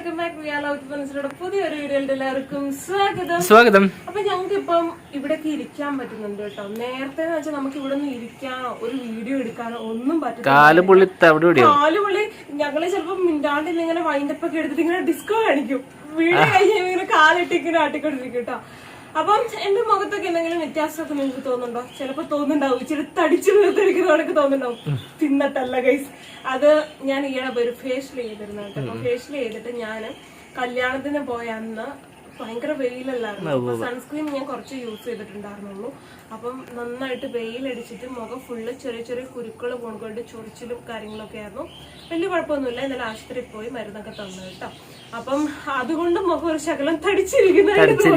Welcome back. പുതിയൊരു വീഡിയോയുടെ എല്ലാവർക്കും സ്വാഗതം. സ്വാഗതം. അപ്പൊ ഞങ്ങൾക്ക് ഇപ്പം ഇവിടേക്ക് ഇരിക്കാൻ പറ്റുന്നുണ്ട് കേട്ടോ. നേരത്തെ എന്ന് വെച്ചാൽ നമുക്ക് ഇവിടെ നിന്ന് ഇരിക്കാനോ ഒരു വീഡിയോ എടുക്കാനോ ഒന്നും പറ്റില്ല കാലുപുള്ളി കാലുപുള്ളി ഞങ്ങൾ ചിലപ്പോ മിണ്ടാണ്ട് ഇങ്ങനെ വൈൻഡപ്പ് ഒക്കെ എടുത്തിട്ട് ഇങ്ങനെ ഡിസ്കോ കാണിക്കും. വീഡിയോ കഴിഞ്ഞ് ഇങ്ങനെ കാലിട്ട് ഇങ്ങനെ ആട്ടിക്കൊണ്ടിരിക്കും കേട്ടോ. അപ്പം എന്റെ മുഖത്തൊക്കെ എന്തെങ്കിലും വ്യത്യാസമൊക്കെ നിങ്ങൾക്ക് തോന്നുന്നുണ്ടോ? ചിലപ്പോ തോന്നുന്നുണ്ടാവും. ഇച്ചിരി തടിച്ചു വീർത്തിരിക്കുന്നവർക്ക് തോന്നുന്നുണ്ടാവും. തിന്നിട്ടല്ല ഗൈസ് അത് ഞാൻ ഈയിടെ ഒരു ഫേഷ്യൽ ചെയ്തിരുന്നു കേട്ടോ. ഫേഷ്യൽ ചെയ്തിട്ട് ഞാൻ കല്യാണത്തിന് പോയ അന്ന് ഭയങ്കര വെയിലല്ലായിരുന്നു. സൺസ്ക്രീൻ ഞാൻ കുറച്ച് യൂസ് ചെയ്തിട്ടുണ്ടായിരുന്നുള്ളൂ. അപ്പം നന്നായിട്ട് വെയിലടിച്ചിട്ട് മുഖം ഫുള്ള് ചെറിയ ചെറിയ കുരുക്കൾ കൊണ്ടുകൊണ്ട് ചൊറിച്ചിലും കാര്യങ്ങളൊക്കെ ആയിരുന്നു. വലിയ കുഴപ്പമൊന്നുമില്ല. ഇന്നലെ ആശുപത്രിയിൽ പോയി മരുന്നൊക്കെ തന്നു കേട്ടോ. അപ്പം അതുകൊണ്ട് മുഖം ഒരു ശകലം തടിച്ചിരിക്കുന്നതായിട്ട്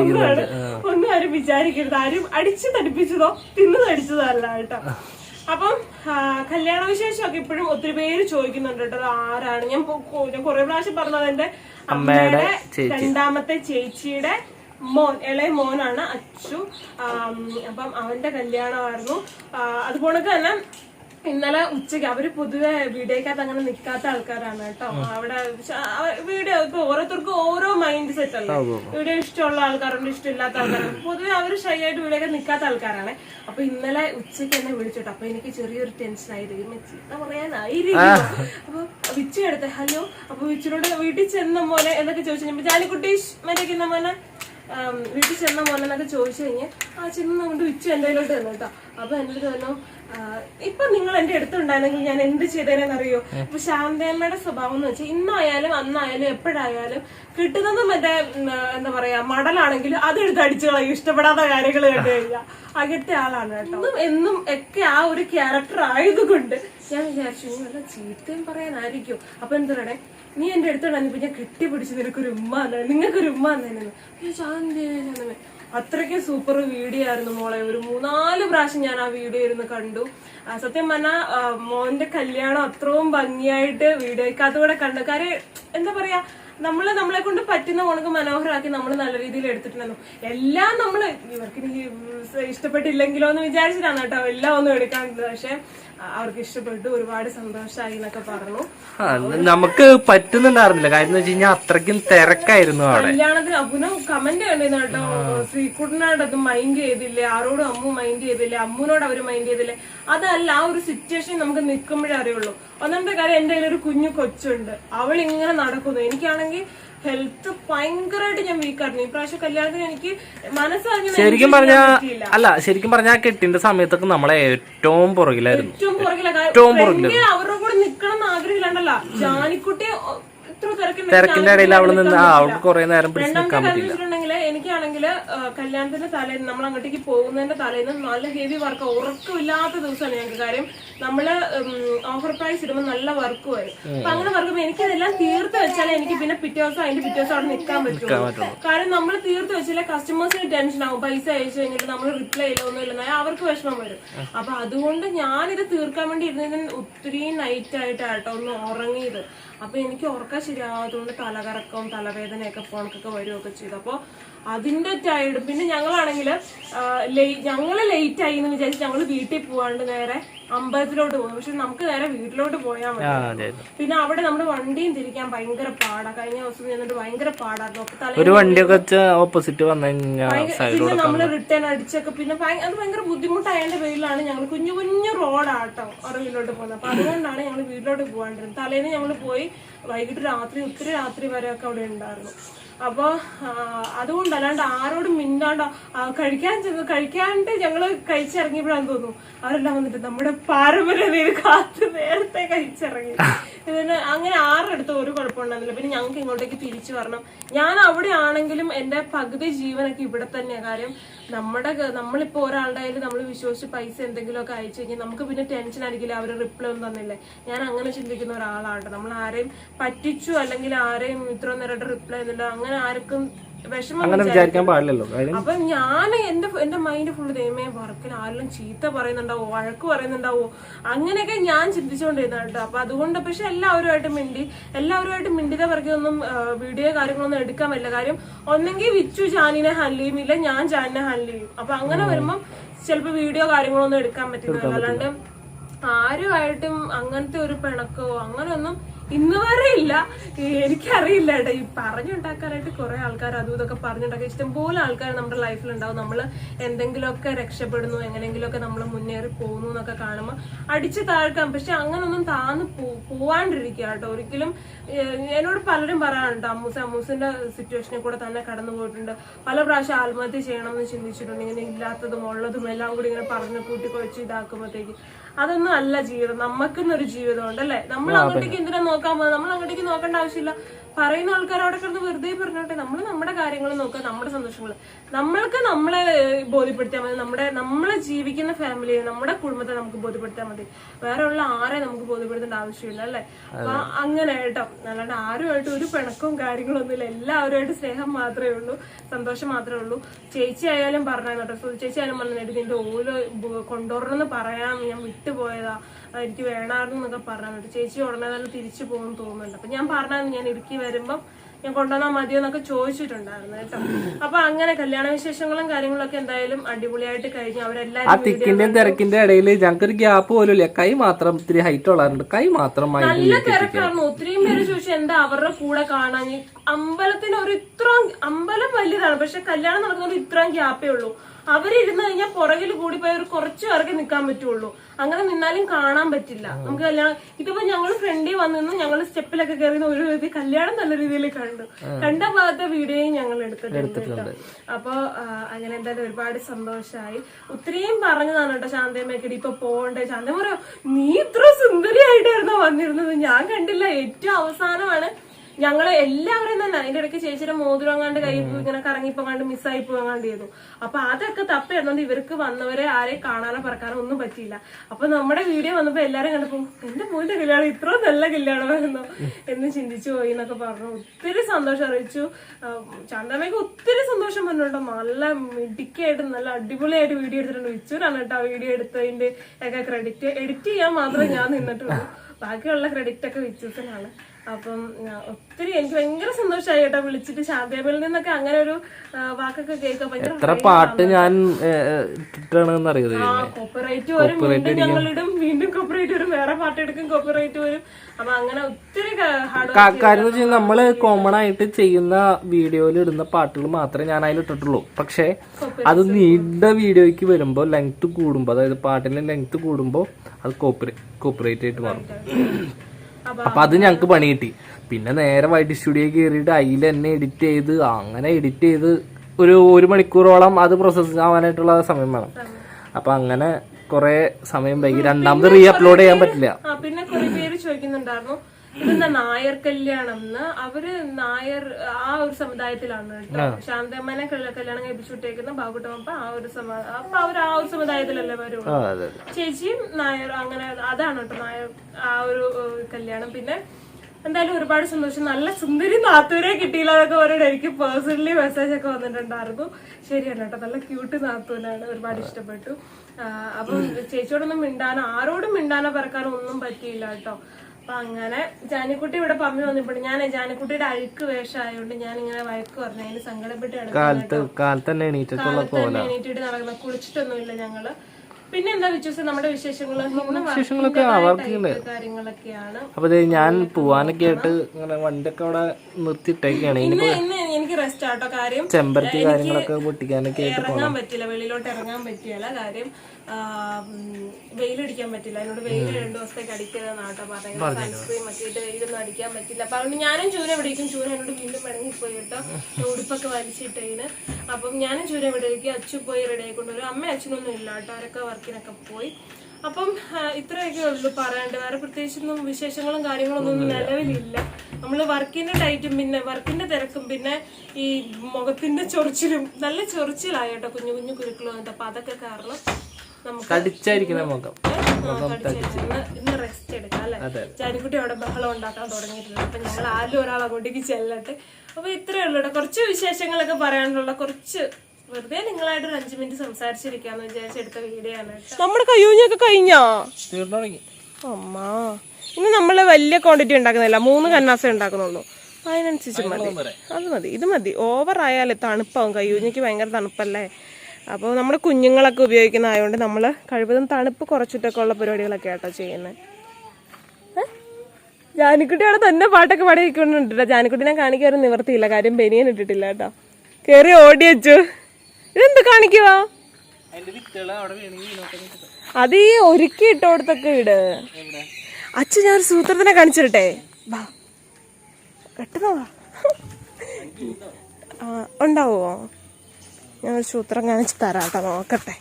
ഒന്നും ആരും വിചാരിക്കരുത്. ആരും അടിച്ചു തടിപ്പിച്ചതോ തിന്നു തടിച്ചതോ അല്ല കേട്ടോ അപ്പം കല്യാണ വിശേഷമൊക്കെ ഇപ്പോഴും ഒത്തിരി പേര് ചോദിക്കുന്നുണ്ട് കേട്ടോ ആരാണ്? ഞാൻ ഞാൻ കുറെ പ്രാവശ്യം പറഞ്ഞത് എന്റെ അമ്മയുടെ രണ്ടാമത്തെ ചേച്ചിയുടെ മോൻ ഇളയ മോനാണ് അച്ചു. അപ്പം അവന്റെ കല്യാണമായിരുന്നു. അതുപോലെ തന്നെ ഇന്നലെ ഉച്ചയ്ക്ക് അവർ പൊതുവെ വീഡിയോക്കകത്ത് അങ്ങനെ നിക്കാത്ത ആൾക്കാരാണ് കേട്ടോ. അവിടെ വീഡിയോ ഇപ്പൊ ഓരോരുത്തർക്കും ഓരോ മൈൻഡ് സെറ്റ് അല്ലേ? വീഡിയോ ഇഷ്ടമുള്ള ആൾക്കാരുണ്ട് ഇഷ്ടമില്ലാത്ത ആൾക്കാരുണ്ട്. പൊതുവെ അവർ ഷൈ ആയിട്ട് വീഡിയോ നിക്കാത്ത ആൾക്കാരാണ്. അപ്പൊ ഇന്നലെ ഉച്ചയ്ക്ക് എന്നെ വിളിച്ചിട്ട് അപ്പൊ എനിക്ക് ചെറിയൊരു ടെൻഷൻ ആയിരിക്കും ചീത്ത പറയാനായിരിക്കും അപ്പൊ വിച്ചു എടുത്ത ഹലോ. അപ്പൊ വിച്ചിനോട് വീട്ടിൽ ചെന്ന പോലെ എന്നൊക്കെ ചോദിച്ചു കഴിഞ്ഞപ്പോ ജാലിക്കുട്ടി മരക്കുന്ന പോലെ വീട്ടിൽ ചെന്ന പോലെ എന്നൊക്കെ ചോദിച്ചു കഴിഞ്ഞാൽ ആ ചെന്ന് നമ്മുടെ വിച്ചു എന്തെങ്കിലും കയ്യിലോട്ട് തന്നു കേട്ടോ. അപ്പൊ അടുത്ത് പറഞ്ഞു ഇപ്പൊ നിങ്ങൾ എന്റെ അടുത്തുണ്ടായിരുന്നെങ്കിൽ ഞാൻ എന്ത് ചെയ്തേനെന്നറിയോ? ഇപ്പൊ ശാന്തയമ്മയുടെ സ്വഭാവം എന്ന് വെച്ചാൽ ഇന്നായാലും അന്നായാലും എപ്പോഴായാലും കിട്ടുന്നത് ഉം, എന്താ പറയാ മടലാണെങ്കിലും അതെടുത്ത് അടിച്ചു കളയും. ഇഷ്ടപ്പെടാത്ത കാര്യങ്ങൾ കണ്ടു കഴിഞ്ഞാൽ അങ്ങനത്തെ ആളാണ് കേട്ടോ. എന്നും എന്നും ഒക്കെ ആ ഒരു ക്യാരക്ടർ ആയതുകൊണ്ട് ഞാൻ വിചാരിച്ചു നല്ല ചീത്തയും പറയാനായിരിക്കും. അപ്പൊ എന്താ പറയണേ? നീ എന്റെ അടുത്തുണ്ടായിരുന്നു ഞാൻ കെട്ടിപ്പിടിച്ച് നിനക്കൊരു ഉമ്മ നിങ്ങൾക്കൊരു ഉമ്മ തന്നെ ശാന്തി അത്രയ്ക്ക് സൂപ്പർ വീഡിയോ ആയിരുന്നു മോളെ. ഒരു മൂന്നാൽ പ്രാവശ്യം ഞാൻ ആ വീഡിയോ ഇരുന്ന് കണ്ടു. സത്യം പറഞ്ഞാൽ മോന്റെ കല്യാണം അത്രയും ഭംഗിയായിട്ട് വീഡിയോക്കകത്തൂടെ കണ്ടു. കാര്യം എന്താ പറയാ നമ്മൾ നമ്മളെ കൊണ്ട് പറ്റുന്ന ഉണക്ക് മനോഹരമാക്കി നമ്മൾ നല്ല രീതിയിൽ എടുത്തിട്ടുണ്ടെന്നും. എല്ലാം നമ്മൾ ഇവർക്ക് ഇഷ്ടപ്പെട്ടില്ലെങ്കിലോ എന്ന് വിചാരിച്ചിട്ടാണ് കേട്ടോ എല്ലാം ഒന്നും എടുക്കാൻ പക്ഷെ അവർക്ക് ഇഷ്ടപ്പെട്ടു ഒരുപാട് സന്തോഷമായി എന്നൊക്കെ പറഞ്ഞു. നമുക്ക് പറ്റുന്നുണ്ടായിരുന്നില്ല. കാര്യം എന്ന് വെച്ച് കഴിഞ്ഞാൽ അത്രയ്ക്കും തിരക്കായിരുന്നു അവിടെ. കല്യാണത്തിന് അപ്പുന കമന്റ് കണ്ടിരുന്നു കേട്ടോ. ശ്രീകുട്ടനോട് അത് മൈൻഡ് ചെയ്തില്ലേ? ആരോടും അമ്മു മൈൻഡ് ചെയ്തില്ലേ? അമ്മുനോട് അവർ മൈൻഡ് ചെയ്തില്ലേ? അതല്ല ആ ഒരു സിറ്റുവേഷൻ നമുക്ക് നിൽക്കുമ്പോഴേ അറിയുള്ളൂ. ഒന്നാമത്തെ കാര്യം എന്റെ കയ്യിൽ ഒരു കുഞ്ഞു കൊച്ചുണ്ട്. അവൾ ഇങ്ങനെ നടക്കുന്നു. എനിക്കാണെങ്കിൽ ഹെൽത്ത് ഭയങ്കരമായിട്ട് ഞാൻ വീക്കായിരുന്നു ഇപ്രാവശ്യം പ്രാവശ്യം കല്യാണത്തിന് എനിക്ക് മനസ്സറിഞ്ഞു ശരിക്കും പറഞ്ഞാ അല്ല ശരിക്കും പറഞ്ഞാൽ കെട്ടിന്റെ സമയത്തൊക്കെ നമ്മളെ ഏറ്റവും പുറകിലായിരുന്നു. ഏറ്റവും പുറകിലെ. കാര്യം അവരുടെ കൂടെ നിക്കണം എന്ന് ആഗ്രഹമില്ലാണ്ടല്ല. ജാനിക്കുട്ടി തിരക്കിന്റെ ഇടയിൽ അവൾ നിന്ന് ആ അവൾക്ക് കുറെ നേരം പിടിച്ച് നിൽക്കാൻ പറ്റില്ല. എനിക്കാണെങ്കിൽ കല്യാണത്തിന്റെ തലേന്ന് നമ്മൾ അങ്ങോട്ടേക്ക് പോകുന്നതിന്റെ തലേന്ന് നല്ല ഹെവി വർക്ക് ഉറക്കമില്ലാത്ത ദിവസമാണ് ഞങ്ങൾക്ക് കാര്യം. നമ്മൾ ഓഫർ പ്രൈസ് ഇടുമ്പോൾ നല്ല വർക്ക് വരും അപ്പൊ അങ്ങനെ വർക്കുമ്പോൾ എനിക്ക് അതെല്ലാം തീർത്ത് വെച്ചാലേ എനിക്ക് പിന്നെ പിറ്റേ ദിവസം അതിന്റെ പിറ്റേ ദിവസം അവിടെ നിൽക്കാൻ പറ്റുള്ളൂ. കാരണം നമ്മൾ തീർത്ത് വെച്ചാലേ കസ്റ്റമേഴ്സിന് ടെൻഷൻ ആവും. പൈസ അയച്ചു കഴിഞ്ഞിട്ട് നമ്മൾ റിപ്ലൈ ഇല്ല ഒന്നും അവർക്ക് വിഷമം വരും. അപ്പൊ അതുകൊണ്ട് ഞാനിത് തീർക്കാൻ വേണ്ടി ഇരുന്നതിന് ഒത്തിരി നൈറ്റ് ആയിട്ടാട്ടോ ഒന്ന് ഉറങ്ങിയത്. അപ്പൊ എനിക്ക് ഉറക്കം ശരിയാവാത്തതുകൊണ്ട് തലകറക്കവും തലവേദനയൊക്കെ പോണക്കൊക്കെ വരികയൊക്കെ ചെയ്തു. അപ്പൊ അതിന്റെ ടൈഡ് പിന്നെ ഞങ്ങളാണെങ്കിൽ ഞങ്ങൾ ലേറ്റ് ആയി എന്ന് വിചാരിച്ച് ഞങ്ങൾ വീട്ടിൽ പോവാണ്ട് നേരെ അമ്പലത്തിലോട്ട് പോകും പക്ഷെ നമുക്ക് നേരെ വീട്ടിലോട്ട് പോയാൽ മതി. പിന്നെ അവിടെ നമ്മുടെ വണ്ടിയും തിരിക്കാൻ ഭയങ്കര പാടാ. കഴിഞ്ഞ ദിവസം ചെന്നിട്ട് ഭയങ്കര പാടായിരുന്നു. ഒരു വണ്ടിയൊക്കെ ഓപ്പോസിറ്റ് പിന്നെ നമ്മൾ റിട്ടേൺ അടിച്ചൊക്കെ പിന്നെ അത് ഭയങ്കര ബുദ്ധിമുട്ടായതിന്റെ പേരിലാണ് ഞങ്ങൾ കുഞ്ഞു കുഞ്ഞു റോഡാട്ടോ അറിവിലോട്ട് പോകുന്നത്. അപ്പൊ അതുകൊണ്ടാണ് ഞങ്ങൾ വീട്ടിലോട്ട് പോകാണ്ടിരുന്നത് തലേന്ന് ഞങ്ങൾ പോയി വൈകിട്ട് രാത്രി ഒത്തിരി രാത്രി വരെ ഒക്കെ അവിടെ ഉണ്ടായിരുന്നു. അപ്പൊ അതുകൊണ്ട് അല്ലാണ്ട് ആരോടും മിണ്ടാണ്ടോ കഴിക്കാൻ കഴിക്കാണ്ട് ഞങ്ങൾ കഴിച്ചിറങ്ങിയപ്പോഴാന്ന് തോന്നുന്നു. അവരെല്ലാം വന്നിട്ട് നമ്മുടെ പാരമ്പര്യം കാത്ത് നേരത്തെ കഴിച്ചിറങ്ങി. ഇതിന് അങ്ങനെ ആറെടുത്ത് ഒരു കുഴപ്പമുണ്ടായിരുന്നില്ല. പിന്നെ ഞങ്ങൾക്ക് ഇങ്ങോട്ടേക്ക് തിരിച്ചു വരണം. ഞാൻ അവിടെ ആണെങ്കിലും എന്റെ പകുതി ജീവനൊക്കെ ഇവിടെ തന്നെയാണ് കാര്യം. നമ്മുടെ നമ്മളിപ്പോ ഒരാളുടെ കയ്യിൽ നമ്മൾ വിശ്വസിച്ച് പൈസ എന്തെങ്കിലുമൊക്കെ അയച്ചു കഴിഞ്ഞാൽ നമുക്ക് പിന്നെ ടെൻഷൻ ആയിരിക്കില്ല അവർ റിപ്ലൈ ഒന്നും തന്നില്ലേ? ഞാൻ അങ്ങനെ ചിന്തിക്കുന്ന ഒരാളാണ് നമ്മൾ ആരെയും പറ്റിച്ചു അല്ലെങ്കിൽ ആരെയും ഇത്ര നേരമായിട്ട് റിപ്ലൈ ഒന്നുമില്ല. അങ്ങനെ ആർക്കും അങ്ങനെ വിചാരിക്കാൻ പാടില്ലല്ലോ. അപ്പൊ ഞാൻ എന്റെ എന്റെ മൈൻഡ് ഫുള്ള് ദൈവമേ വർക്കിൽ ആരെല്ലാം ചീത്ത പറയുന്നുണ്ടാവോ? വഴക്ക് പറയുന്നുണ്ടാവോ? അങ്ങനെയൊക്കെ ഞാൻ ചിന്തിച്ചുകൊണ്ടിരുന്ന കേട്ടോ. അപ്പൊ അതുകൊണ്ട് പക്ഷെ എല്ലാവരുമായിട്ട് മിണ്ടി എല്ലാവരുമായിട്ട് മിണ്ടിത വർക്കൊന്നും വീഡിയോ കാര്യങ്ങളൊന്നും എടുക്കാൻ പറ്റില്ല. കാര്യം ഒന്നെങ്കിൽ വിച്ചു ജാനിനെ ഹാൻഡിൽ ചെയ്യും ഇല്ല ഞാൻ ജാനിനെ ഹാൻഡിൽ ചെയ്യും. അപ്പൊ അങ്ങനെ വരുമ്പം ചിലപ്പോ വീഡിയോ കാര്യങ്ങളൊന്നും എടുക്കാൻ പറ്റില്ല. അല്ലാണ്ട് ആരുമായിട്ടും അങ്ങനത്തെ ഒരു പിണക്കോ അങ്ങനെയൊന്നും ഇന്ന് വരെ ഇല്ല. എനിക്കറിയില്ല കേട്ടോ ഈ പറഞ്ഞുണ്ടാക്കാനായിട്ട് കുറെ ആൾക്കാർ അതും ഇതൊക്കെ പറഞ്ഞുണ്ടാക്കാൻ ഇഷ്ടംപോലെ ആൾക്കാർ നമ്മുടെ ലൈഫിൽ ഉണ്ടാവും നമ്മൾ എന്തെങ്കിലുമൊക്കെ രക്ഷപ്പെടുന്നു എങ്ങനെയെങ്കിലുമൊക്കെ നമ്മൾ മുന്നേറി പോകുന്നു എന്നൊക്കെ കാണുമ്പോൾ അടിച്ചു താഴ്ക്കാം. പക്ഷെ അങ്ങനൊന്നും താന്ന് പോവാണ്ടിരിക്കുക കേട്ടോ. ഒരിക്കലും എന്നോട് പലരും പറയാനുണ്ട് അമ്മൂസ് അമ്മൂസിന്റെ സിറ്റുവേഷനിൽ കൂടെ തന്നെ കടന്നു പോയിട്ടുണ്ട്. പല പ്രാവശ്യം ആത്മഹത്യ ചെയ്യണം എന്ന് ചിന്തിച്ചിട്ടുണ്ട്. ഇങ്ങനെ ഇല്ലാത്തതും ഉള്ളതും എല്ലാം കൂടി ഇങ്ങനെ പറഞ്ഞ് കൂട്ടിക്കൊഴിച്ച് കുഴച്ച് ഇതാക്കുമ്പോഴത്തേക്ക്. അതൊന്നും അല്ല ജീവിതം. നമുക്കെന്നൊരു ജീവിതം ഉണ്ട് അല്ലേ? നമ്മൾ അങ്ങോട്ടേക്ക് എന്തിനാ നോക്കാൻ പോകുന്നത് നമ്മൾ അങ്ങോട്ടേക്ക് നോക്കേണ്ട ആവശ്യമില്ല. പറയുന്ന ആൾക്കാർ അവിടെ കിടന്ന് വെറുതെ പറഞ്ഞോട്ടെ. നമ്മൾ നമ്മുടെ കാര്യങ്ങൾ നോക്കുക നമ്മുടെ സന്തോഷങ്ങൾ. നമ്മൾക്ക് നമ്മളെ ബോധ്യപ്പെടുത്തിയാൽ മതി. നമ്മുടെ നമ്മളെ ജീവിക്കുന്ന ഫാമിലിയെ നമ്മുടെ കുടുംബത്തെ നമുക്ക് ബോധ്യപ്പെടുത്തിയാൽ മതി. വേറെ ഉള്ള ആരെ നമുക്ക് ബോധ്യപ്പെടുത്തേണ്ട ആവശ്യമില്ല അല്ലെ? അപ്പൊ അങ്ങനെ കേട്ടോ. അല്ലാണ്ട് ആരുമായിട്ട് ഒരു പിണക്കവും കാര്യങ്ങളും ഒന്നുമില്ല എല്ലാവരുമായിട്ട് സ്നേഹം മാത്രമേ ഉള്ളൂ സന്തോഷം മാത്രമേ ഉള്ളൂ. ചേച്ചി ആയാലും പറഞ്ഞു കേട്ടോ ചേച്ചി ആയാലും പറഞ്ഞു നിന്റെ ഓരോ കൊണ്ടുവരണമെന്ന് പറയാൻ ഞാൻ വിട്ടുപോയതാ. എനിക്ക് വേണമായിരുന്നു എന്നൊക്കെ പറഞ്ഞു ചേച്ചി ഉടനെ തന്നെ തിരിച്ചു പോകുമെന്ന് തോന്നുന്നുണ്ട്. അപ്പൊ ഞാൻ പറഞ്ഞു ഞാൻ ഇടുക്കി വരുമ്പം ഞാൻ കൊണ്ടുവന്നാൽ മതിയോ എന്നൊക്കെ ചോദിച്ചിട്ടുണ്ടായിരുന്നു കേട്ടോ. അപ്പൊ അങ്ങനെ കല്യാണ വിശേഷങ്ങളും കാര്യങ്ങളൊക്കെ എന്തായാലും അടിപൊളിയായിട്ട് കഴിഞ്ഞു. ആ തിക്കിന്റെ തിരക്കിന്റെ ഇടയിൽ ഞങ്ങൾക്കൊരു ഗ്യാപ്പ് പോലും ഇല്ല. കൈ മാത്രം ഇത്തിരി ഹൈറ്റ് ഉള്ളാറുണ്ട് കൈ മാത്രം നല്ല തിരക്കായിരുന്നു. ഒത്തിരിയും പേര് ചോദിച്ചു എന്താ അവരുടെ കൂടെ കാണാൻ അമ്പലത്തിന് ഒരു ഇത്രയും അമ്പലം വലിയതാണ് പക്ഷെ കല്യാണം നടക്കുന്നത് ഇത്രയും ഗ്യാപ്പേ ഉള്ളൂ. അവരിരുന്ന് കഴിഞ്ഞാൽ പുറകിൽ കൂടി പോയ ഒരു കുറച്ചു പേർക്ക് നിൽക്കാൻ പറ്റുള്ളൂ. അങ്ങനെ നിന്നാലും കാണാൻ പറ്റില്ല. നമുക്ക് കല്യാണം ഇതിപ്പോ ഞങ്ങൾ ഫ്രണ്ടിൽ വന്നിരുന്നു. ഞങ്ങൾ സ്റ്റെപ്പിലൊക്കെ കയറി ഒരു രീതി കല്യാണം നല്ല രീതിയിൽ കണ്ടു. കണ്ട ഭാഗത്തെ വീഡിയോയും ഞങ്ങൾ എടുത്തിട്ടുണ്ട് കേട്ടോ. അപ്പൊ അങ്ങനെ എന്തായാലും ഒരുപാട് സന്തോഷമായി ഒത്തിരിയും പറഞ്ഞതാണ് കേട്ടോ ശാന്തമ്മയ്ക്കടി ഇപ്പൊ പോകണ്ടേ. ശാന്തമ്മ പറയോ നീ ഇത്ര സുന്ദരിയായിട്ടായിരുന്നോ വന്നിരുന്നത്? ഞാൻ കണ്ടില്ല. ഏറ്റവും അവസാനമാണ്. ഞങ്ങൾ എല്ലാവരും തന്നെ അതിന്റെ ഇടയ്ക്ക് ചേച്ചിയുടെ മോതിരം അങ്ങാണ്ട് കൈ ഇങ്ങനെ കറങ്ങിപ്പോ കണ്ട് മിസ്സായി പോകാണ്ട് ചെയ്തു. അപ്പൊ അതൊക്കെ തപ്പായിരുന്നത് ഇവർക്ക് വന്നവരെ ആരെയും കാണാനോ പറക്കാനോ ഒന്നും പറ്റിയില്ല. അപ്പൊ നമ്മുടെ വീഡിയോ വന്നപ്പോ എല്ലാരും കണ്ടപ്പോ എന്റെ മോന്റെ കല്യാണം ഇത്ര നല്ല കല്യാണമായിരുന്നോ എന്ന് ചിന്തിച്ചു പോയി എന്നൊക്കെ പറഞ്ഞു. ഒത്തിരി സന്തോഷം അറിയിച്ചു. ചന്ദമയ്ക്ക് ഒത്തിരി സന്തോഷം പറഞ്ഞിട്ടോ നല്ല മിടുക്കായിട്ട് നല്ല അടിപൊളിയായിട്ട് വീഡിയോ എടുത്തിട്ടുണ്ട്. വിച്ചൂരാണ് കേട്ടോ ആ വീഡിയോ എടുത്തതിന്റെ ഒക്കെ ക്രെഡിറ്റ് എഡിറ്റ് ചെയ്യാൻ മാത്രമേ ഞാൻ നിന്നിട്ടുള്ളൂ. ബാക്കിയുള്ള ക്രെഡിറ്റ് ഒക്കെ വിച്ചൂസനാണ്. അപ്പം ഒത്തിരി എനിക്ക് ഭയങ്കര സന്തോഷമായി കേട്ടോ വിളിച്ചിട്ട് ശാന്തേബിളിൽ നിന്നൊക്കെ അങ്ങനെ ഒരു വാക്കൊക്കെ കേൾക്കാൻ എത്ര പാട്ട് ഞാൻ കോപ്പറേറ്റ് വരും വീണ്ടും ഞങ്ങളിടും വീണ്ടും കോപ്പറേറ്റ് വരും വേറെ പാട്ട് എടുക്കും കോപ്പറേറ്റ് വരും. അപ്പൊ അങ്ങനെ ഒത്തിരി കാര്യം വെച്ചാൽ നമ്മൾ കോമൺ ആയിട്ട് ചെയ്യുന്ന വീഡിയോയിൽ ഇടുന്ന പാട്ടുകൾ മാത്രമേ ഞാൻ അതിൽ ഇട്ടിട്ടുള്ളൂ. പക്ഷെ അത് നീണ്ട വീഡിയോയ്ക്ക് വരുമ്പോൾ ലെങ്ത് കൂടുമ്പോൾ അതായത് പാട്ടിന്റെ ലെങ്ത് കൂടുമ്പോൾ അത് കോപ്പറേറ്റ് ആയിട്ട് മാറും. അപ്പൊ അത് ഞങ്ങക്ക് പണി കിട്ടി. പിന്നെ നേരെ വൈറ്റ് സ്റ്റുഡിയോ കയറിയിട്ട് അതിൽ തന്നെ എഡിറ്റ് ചെയ്ത് അങ്ങനെ എഡിറ്റ് ചെയ്ത് ഒരു ഒരു മണിക്കൂറോളം അത് പ്രോസസ് ആവാനായിട്ടുള്ള സമയം വേണം. അപ്പൊ അങ്ങനെ കൊറേ സമയം വൈകി. രണ്ടാമത് റീ അപ്ലോഡ് ചെയ്യാൻ പറ്റില്ല. പിന്നെ പേര് ചോദിക്കുന്നുണ്ടായിരുന്നു. ഇതെന്താ നായർ കല്യാണം എന്ന് അവർ നായർ ആ ഒരു സമുദായത്തിലാണ് കേട്ടോ. ശാന്തമ്മനെ കല്യ- കല്യാണം കഴിപ്പിച്ചു വിട്ടേക്കുന്ന ബാബുട്ടമ്മ ആ ഒരു സമാ അപ്പൊ അവർ ആ ഒരു സമുദായത്തിലല്ലേ വരുള്ളൂ. ചേച്ചിയും നായർ അങ്ങനെ അതാണ് കേട്ടോ നായർ ആ ഒരു കല്യാണം. പിന്നെ എന്തായാലും ഒരുപാട് സന്തോഷം. നല്ല സുന്ദരി നാത്തൂരെ കിട്ടിയില്ല എന്നൊക്കെ പറഞ്ഞിട്ട് എനിക്ക് പേഴ്സണലി മെസ്സേജ് ഒക്കെ വന്നിട്ടുണ്ടായിരുന്നു. ശരിയാണ് കേട്ടോ നല്ല ക്യൂട്ട് നാത്തൂനാണ് ഒരുപാട് ഇഷ്ടപ്പെട്ടു. അപ്പം ചേച്ചിയോടൊന്നും മിണ്ടാനോ ആരോടും മിണ്ടാനോ പറക്കാനോ ഒന്നും പറ്റിയില്ല കേട്ടോ. അപ്പൊ അങ്ങനെ ജാനിക്കുട്ടി ഇവിടെ പറഞ്ഞു വന്നപ്പോൾ ഞാൻ ജാനിക്കുട്ടിയുടെ അഴുക്ക് വേഷമായതുകൊണ്ട് ഞാൻ ഇങ്ങനെ വഴക്ക് പറഞ്ഞു അതിന് സങ്കടപ്പെട്ട് കിടക്കുന്നു എണീറ്റിട്ട് നടക്കുന്ന. കുളിച്ചിട്ടൊന്നുമില്ല ഞങ്ങൾ. പിന്നെ എന്താ വിശ്വസം നമ്മുടെ വിശേഷങ്ങളൊക്കെ കാര്യങ്ങളൊക്കെയാണ്. അപ്പൊ ഞാൻ പോവാനൊക്കെ ആയിട്ട് വണ്ടിയൊക്കെ അവിടെ നിർത്തിയിട്ടേക്കാണ്. ഇനി ഇന്ന് ഇന്ന് എനിക്ക് റെസ്റ്റ് ആട്ടോ കാര്യം. ചെമ്പരത്തി കാര്യങ്ങളൊക്കെ പൊട്ടിക്കാനൊക്കെ ഇറങ്ങാൻ പറ്റില്ല വെളിയിലോട്ട് ഇറങ്ങാൻ പറ്റിയല്ല കാര്യം വെയിലടിക്കാൻ പറ്റില്ല. എന്നോട് വെയിൽ രണ്ടു ദിവസത്തേക്ക് അടിക്കരുതെന്ന് ആട്ടോ സൺസ്ക്രീം ഒക്കെ ഇതൊന്നും വെയിലൊന്നും അടിക്കാൻ പറ്റില്ല. അപ്പൊ അതുകൊണ്ട് ഞാനും ചൂര എവിടേക്കും ചൂര എന്നോട് വീണ്ടും പോയി കേട്ടോ ഉടുപ്പൊക്കെ വലിച്ചിട്ടതിന് അപ്പം ഞാനും ചൂര എവിടേക്ക് അച്ഛൻ പോയി റെഡിയായി കൊണ്ടുവരും അമ്മ അച്ഛനൊന്നും ഇല്ല കേട്ടോ അവരൊക്കെ വർക്കിനൊക്കെ പോയി. അപ്പം ഇത്രയൊക്കെ ഉള്ളൂ പറയാണ്ട് വേറെ പ്രത്യേകിച്ചൊന്നും വിശേഷങ്ങളും കാര്യങ്ങളും ഒന്നും നിലവിലില്ല. നമ്മൾ വർക്കിന്റെ ടൈറ്റും പിന്നെ വർക്കിന്റെ തിരക്കും പിന്നെ ഈ മുഖത്തിന്റെ ചൊറിച്ചിലും നല്ല ചൊറിച്ചിലായി കേട്ടോ കുഞ്ഞു കുഞ്ഞു കുരുക്കൾ വന്നിട്ട് അപ്പൊ അതൊക്കെ കാരണം ഇന്ന് റെസ്റ്റ് എടുക്കാം അല്ലെ? ജാനിക്കുട്ടി അവിടെ ബഹളം ഉണ്ടാക്കാൻ തുടങ്ങിയിട്ടുണ്ട്. അപ്പൊ ഞങ്ങൾ ആരും ഒരാൾ അങ്ങോട്ടേക്ക് ചെല്ലട്ടെ. അപ്പൊ ഇത്രയേ ഉള്ളൂ കുറച്ച് വിശേഷങ്ങളൊക്കെ പറയാനുള്ള. കുറച്ച് വെറുതെ നിങ്ങളായിട്ട് ഒരു അഞ്ചു മിനിറ്റ് സംസാരിച്ചിരിക്കാന്ന് വിചാരിച്ച് എടുത്ത വീഡിയോ ആണ് നമ്മുടെ കയ്യൂഞ്ഞൊക്കെ കഴിഞ്ഞോ? അമ്മാ ഇന്ന് നമ്മൾ വലിയ ക്വാണ്ടിറ്റി ഉണ്ടാക്കുന്നില്ല മൂന്ന് കന്നാസേ ഉണ്ടാക്കുന്നുള്ളൂ. അതിനനുസരിച്ച് മതി. അത് മതി ഇത് മതി. ഓവർ ആയാലേ തണുപ്പാവും കയ്യൂഞ്ഞിക്ക് ഭയങ്കര തണുപ്പല്ലേ? അപ്പോൾ നമ്മുടെ കുഞ്ഞുങ്ങളൊക്കെ ഉപയോഗിക്കുന്ന ആയതുകൊണ്ട് നമ്മൾ കഴിവതും തണുപ്പ് കുറച്ചിട്ടൊക്കെ ഉള്ള പരിപാടികളൊക്കെ ആട്ടോ ചെയ്യുന്നത് ജാനിക്കുട്ടിയോടെ തന്നെ പാട്ടൊക്കെ പാടി വെക്കൊണ്ടിട്ടോ ജാനിക്കുട്ടിനെ കാണിക്കാൻ നിവർത്തിയില്ല കാര്യം ബനിയൻ ഇട്ടിട്ടില്ല കേട്ടോ കേറി ഓടി വെച്ചു ഇതെന്ത് കാണിക്കുക അത് ഈ ഒരുക്കി ഇട്ടോടത്തൊക്കെ ഇട് അച്ഛൻ ഞാൻ ഒരു സൂത്രത്തിനെ കാണിച്ചിരട്ടെ. വാ. പെട്ടെന്ന് വാ. ആ ഉണ്ടാവോ? ഞാൻ ഒരു സൂത്രം കാണിച്ച് തരാം കേട്ടോ നോക്കട്ടെ.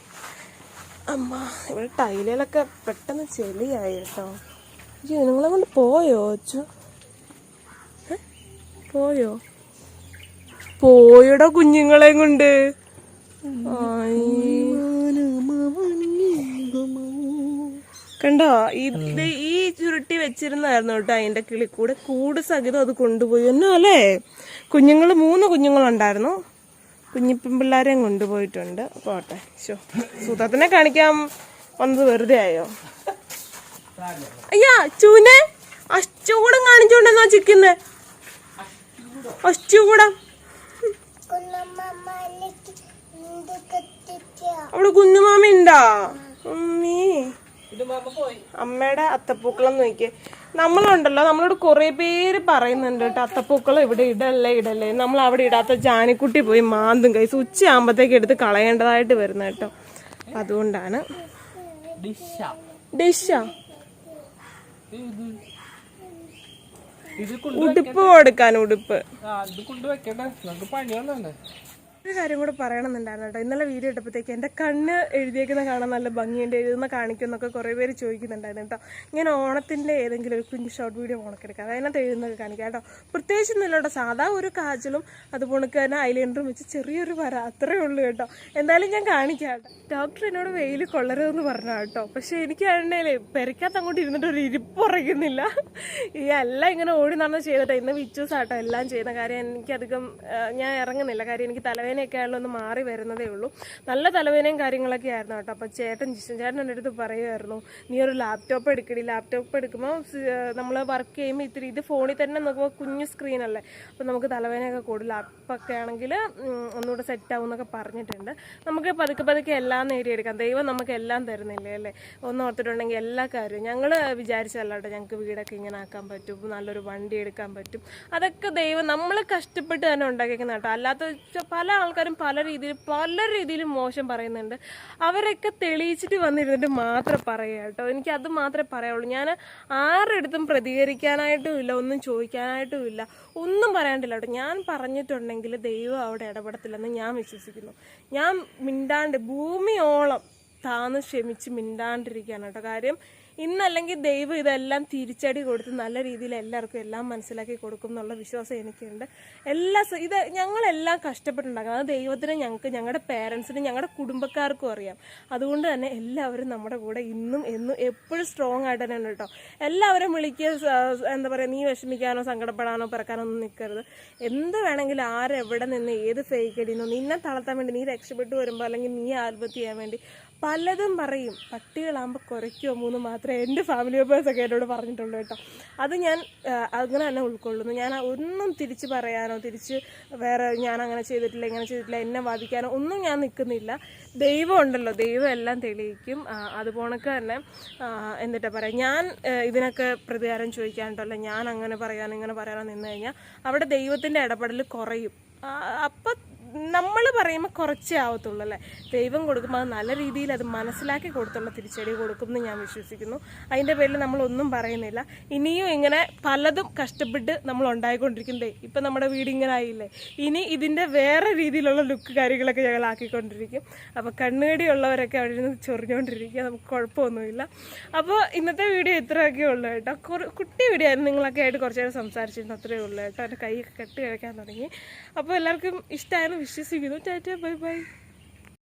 അമ്മ ഇവിടെ ടൈലിലൊക്കെ പെട്ടെന്ന് ചെളിയായി കേട്ടോ. അയ്യോ നിങ്ങളെ കൊണ്ട് പോയോ അച്ചു പോയോ? പോയടോ കുഞ്ഞുങ്ങളെയും കൊണ്ട്. കണ്ടോ? ഇത് ഈ ചുരുട്ടി വെച്ചിരുന്നായിരുന്നു കേട്ടോ അതിന്റെ കൂടെ കൂട് സഹിതം അത് കൊണ്ടുപോയി. എന്നോ അല്ലേ? കുഞ്ഞുങ്ങൾ മൂന്ന് കുഞ്ഞുങ്ങളുണ്ടായിരുന്നു. കുഞ്ഞിപ്പിമ്പിള്ളാരെയും കൊണ്ടുപോയിട്ടുണ്ട്. പോട്ടെ. ശോ സുതത്തിനെ കാണിക്കാൻ വന്നത് വെറുതെ ആയോ? അയ്യാ ചൂനെ. അച്ചൂടം കാണിച്ചോണ്ടെന്നാ ചിക്കുന്നെ? അച്ചൂടം അവിടെ കുഞ്ഞുമാമ ഉണ്ടാ? ഉമ്മീ. അമ്മയുടെ അത്തപ്പൂക്കളം നോക്കിയേ നമ്മളുണ്ടല്ലോ നമ്മളോട് കുറെ പേര് പറയുന്നുണ്ട് കേട്ടോ അത്തപ്പൂക്കളം ഇവിടെ ഇടല്ലേ ഇടല്ലേ. നമ്മൾ അവിടെ ഇടാത്ത ജാനിക്കുട്ടി പോയി മാന്തും കൈസ് ഉച്ചയാകുമ്പോഴത്തേക്ക് എടുത്ത് കളയേണ്ടതായിട്ട് വരുന്ന കേട്ടോ. അതുകൊണ്ടാണ്. ഡിഷാ. ഇത് ഉടുപ്പ് കൊടുക്കാൻ ഉടുപ്പ്. ആ ഇത് ഒരു കാര്യം കൂടെ പറയണമെന്നുണ്ടായിരുന്നു കേട്ടോ. ഇന്നലെ വീഡിയോ ഇട്ടപ്പോഴത്തേക്ക് എന്റെ കണ്ണ് എഴുതിയേക്കുന്ന കാണാൻ നല്ല ഭംഗിയുണ്ട് എഴുതുന്ന കാണിക്കുന്നൊക്കെ കുറേ പേര് ചോദിക്കുന്നുണ്ടായിരുന്നു കേട്ടോ. ഞാൻ ഓണത്തിന്റെ ഏതെങ്കിലും ഒരു കുഞ്ഞ് ഷോർട്ട് വീഡിയോ ഉണക്കെടുക്കാം അതിനകത്ത് എഴുതുന്നൊക്കെ കാണിക്കാം കേട്ടോ. പ്രത്യേകിച്ച് ഒന്നുമില്ല സാധാ ഒരു കാജലും അതുപോലെ തന്നെ ഐലൈനറും വെച്ച് ചെറിയൊരു വര അത്രേ ഉള്ളൂ കേട്ടോ. എന്തായാലും ഞാൻ കാണിക്കാം കേട്ടോ. ഡോക്ടർ എന്നോട് വെയിൽ കൊള്ളരുതെന്ന് പറഞ്ഞു കേട്ടോ. പക്ഷേ എനിക്ക് ആണെങ്കിലേ പെരക്കകത്ത് അങ്ങോട്ട് ഇരുന്നിട്ട് ഒരു ഇരിപ്പുറയ്ക്കുന്നില്ല ഈ എല്ലാം ഇങ്ങനെ ഓടി നടന്ന് ചെയ്തിട്ടോ ഇന്ന് വിച്ചൂസാട്ടോ എല്ലാം ചെയ്യുന്ന കാര്യം. എനിക്കധികം ഞാൻ ഇറങ്ങുന്നില്ല. കാര്യം എനിക്ക് തലവേദനയൊക്കെ ഒന്ന് മാറി വരുന്നതേ ഉള്ളൂ. നല്ല തലവേദനയും കാര്യങ്ങളൊക്കെ ആയിരുന്നു കേട്ടോ. അപ്പോൾ ചേട്ടൻ ജിഷൻ ചേട്ടൻ എന്റെ അടുത്ത് പറയുമായിരുന്നു നീ ഒരു ലാപ്ടോപ്പ് എടുക്കടി ലാപ്ടോപ്പ് എടുക്കുമ്പോൾ നമ്മൾ വർക്ക് ചെയ്യുമ്പോൾ ഇത്തിരി ഇത് ഫോണിൽ തന്നെ നോക്കുമ്പോൾ കുഞ്ഞു സ്ക്രീനല്ലേ അപ്പോൾ നമുക്ക് തലവേദനയൊക്കെ കൂടും. ലാപ്പൊക്കെ ആണെങ്കിൽ ഒന്നുകൂടെ സെറ്റ് ആവും എന്നൊക്കെ പറഞ്ഞിട്ടുണ്ട്. നമുക്ക് പതുക്കെ പതുക്കെ എല്ലാം നേടിയെടുക്കാം. ദൈവം നമുക്ക് എല്ലാം തരുന്നില്ലേ അല്ലേ? ഒന്ന് ഓർത്തിട്ടുണ്ടെങ്കിൽ എല്ലാ കാര്യവും. ഞങ്ങൾ വിചാരിച്ചല്ലാട്ടോ ഞങ്ങൾക്ക് വീടൊക്കെ ഇങ്ങനെ ആക്കാൻ പറ്റും നല്ലൊരു വണ്ടി എടുക്കാൻ പറ്റും. അതൊക്കെ ദൈവം നമ്മൾ കഷ്ടപ്പെട്ട് തന്നെ ഉണ്ടാക്കിക്കുന്ന കേട്ടോ. അല്ലാത്ത പല ആൾക്കാരും പല രീതിയിൽ പല രീതിയിലും മോശം പറയുന്നുണ്ട്. അവരൊക്കെ തെളിയിച്ചിട്ട് വന്നിരുന്നിട്ട് മാത്രം പറയുക കേട്ടോ. എനിക്ക് അത് മാത്രമേ പറയുള്ളൂ ഞാൻ ആരുടെ പ്രതികരിക്കാനായിട്ടും ഇല്ല ഒന്നും ചോദിക്കാനായിട്ടും ഇല്ല. ഒന്നും പറയാണ്ടില്ല കേട്ടോ. ഞാൻ പറഞ്ഞിട്ടുണ്ടെങ്കിൽ ദൈവം അവിടെ ഇടപെടത്തില്ലെന്ന് ഞാൻ വിശ്വസിക്കുന്നു. ഞാൻ മിണ്ടാണ്ട് ഭൂമിയോളം താന്ന് ക്ഷമിച്ച് മിണ്ടാണ്ടിരിക്കുകയാണ് കേട്ടോ. കാര്യം ഇന്നല്ലെങ്കിൽ ദൈവം ഇതെല്ലാം തിരിച്ചടി കൊടുത്ത് നല്ല രീതിയിൽ എല്ലാവർക്കും എല്ലാം മനസ്സിലാക്കി കൊടുക്കും എന്നുള്ള വിശ്വാസം എനിക്കുണ്ട്. എല്ലാ ഇത് ഞങ്ങളെല്ലാം കഷ്ടപ്പെട്ടുണ്ടാക്കുന്നത് ദൈവത്തിന് ഞങ്ങൾക്ക് ഞങ്ങളുടെ പേരൻസിനും ഞങ്ങളുടെ കുടുംബക്കാർക്കും അറിയാം. അതുകൊണ്ട് തന്നെ എല്ലാവരും നമ്മുടെ കൂടെ ഇന്നും എന്നും എപ്പോഴും സ്ട്രോങ് ആയിട്ട് തന്നെ ഉണ്ട് കേട്ടോ. എല്ലാവരും വിളിക്കുക എന്താ പറയുക നീ വിഷമിക്കാനോ സങ്കടപ്പെടാനോ പിറക്കാനോ ഒന്നും നിൽക്കരുത് എന്ത് വേണമെങ്കിലും ആരെവിടെ നിന്ന് ഏത് ഫേക്ക് അടിന്നോ നിന്നെ തളർത്താൻ വേണ്ടി നീ രക്ഷപ്പെട്ടു വരുമ്പോൾ അല്ലെങ്കിൽ നീ ആത്മഹത്യ ചെയ്യാൻ വേണ്ടി പലതും പറയും. പട്ടികളാകുമ്പോൾ കുറയ്ക്കുമോ മൂന്ന് മാത്രമേ എന്റെ ഫാമിലി മെമ്പേഴ്സൊക്കെ എന്നോട് പറഞ്ഞിട്ടുള്ളൂ കേട്ടോ. അത് ഞാൻ അങ്ങനെ തന്നെ ഉൾക്കൊള്ളുന്നു. ഞാൻ ഒന്നും തിരിച്ച് പറയാനോ തിരിച്ച് വേറെ ഞാൻ അങ്ങനെ ചെയ്തിട്ടില്ല ഇങ്ങനെ ചെയ്തിട്ടില്ല എന്നെ വാദിക്കാനോ ഒന്നും ഞാൻ നിൽക്കുന്നില്ല ദൈവം ഉണ്ടല്ലോ. ദൈവം എല്ലാം തെളിയിക്കും. അത് അതുപോണക്ക് തന്നെ എന്നിട്ടാ പറയാം. ഞാൻ ഇതിനൊക്കെ പ്രതികാരം ചോദിക്കാനുണ്ടല്ലോ ഞാൻ അങ്ങനെ പറയാനോ ഇങ്ങനെ പറയാനോ നിന്ന് കഴിഞ്ഞാൽ അവിടെ ദൈവത്തിന്റെ ഇടപെടൽ കുറയും. അപ്പം നമ്മൾ പറയുമ്പോൾ കുറച്ചേ ആവത്തുള്ളൂ അല്ലേ? ദൈവം കൊടുക്കുമ്പോൾ അത് നല്ല രീതിയിൽ അത് മനസ്സിലാക്കി കൊടുത്തുള്ള തിരിച്ചടി കൊടുക്കുമെന്ന് ഞാൻ വിശ്വസിക്കുന്നു. അതിന്റെ പേരിൽ നമ്മളൊന്നും പറയുന്നില്ല. ഇനിയും ഇങ്ങനെ പലതും കഷ്ടപ്പെട്ട് നമ്മൾ ഉണ്ടായിക്കൊണ്ടിരിക്കുന്നതേ ഇപ്പം നമ്മുടെ വീട് ഇങ്ങനെ ആയില്ലേ? ഇനി ഇതിന്റെ വേറെ രീതിയിലുള്ള ലുക്ക് കാര്യങ്ങളൊക്കെ ഞങ്ങൾ ആക്കിക്കൊണ്ടിരിക്കും. അപ്പോൾ കണ്ണുകടിയുള്ളവരൊക്കെ അവിടെ നിന്ന് ചൊറിഞ്ഞുകൊണ്ടിരിക്കുക നമുക്ക് കുഴപ്പമൊന്നുമില്ല. അപ്പോൾ ഇന്നത്തെ വീഡിയോ ഇത്രയൊക്കെ ഉള്ളൂ കേട്ടോ. കുട്ടി വീഡിയോ ആയിരുന്നു. നിങ്ങളൊക്കെ ആയിട്ട് കുറച്ച് നേരം സംസാരിച്ചിരുന്നു. അത്രയേ ഉള്ളൂ കേട്ടോ. എന്റെ കൈയൊക്കെ കെട്ടി കിടക്കാൻ തുടങ്ങി. അപ്പോൾ എല്ലാവർക്കും ഇഷ്ടമായെന്ന് വിശ്വസിക്കുന്നു ടാറ്റ ബൈ ബൈ.